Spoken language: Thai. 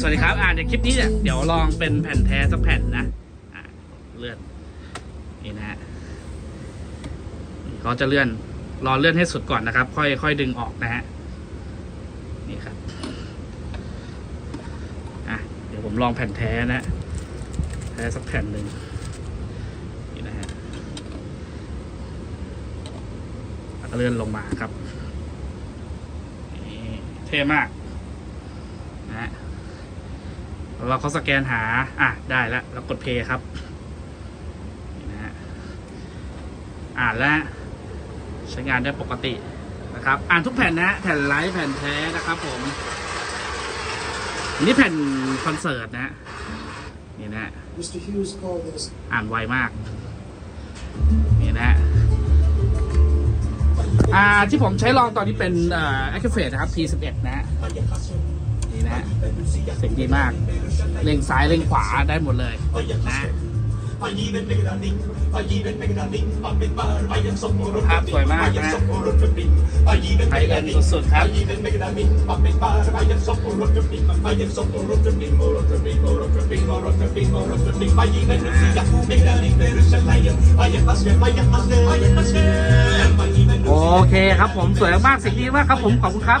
สวัสดีครับ อ่าเดี๋ยวคลิปนี้เนี่ยเดี๋ยวลองเป็นแผ่นแท้สักแผ่นนะอ่าเลื่อนนี่นะฮะเขาจะเลื่อนรอเลื่อนให้สุดก่อนนะครับ ค่อยค่อยดึงออกนะฮะนี่ครับอะเดี๋ยวผมลองแผ่นแท้นะแท้สักแผ่นหนึ่งนี่นะฮะแล้วก็เลื่อนลงมาครับเท่มากนะฮะ เราเขาสแกนหา อะ ได้แล้วแล้วกดเพย์ครับนี่นะฮะอ่านแล้วใช้งานได้ปกตินะครับ อ่านทุกแผ่นนะฮะแผ่นไลท์แผ่นแท้นะครับ ผมอันนี่แผ่นคอนเสิร์ตนะฮะนี่นะฮะ Mr. Hughes called this อ่านไวมากนี่นะฮะอ่าที่ผมใช้ลองตอนนี้เป็นเอ่อ Activate นะครับ T11 นะฮะ นี่นะฮะเสียงดีมากเล็งซ้ายเล็งขวาได้หมดเลยนะภาพสวยมากนะไทยเอ็นสุดๆครับโอเคครับผมสวยมากสิ่งดีมากครับผมขอบคุณครับ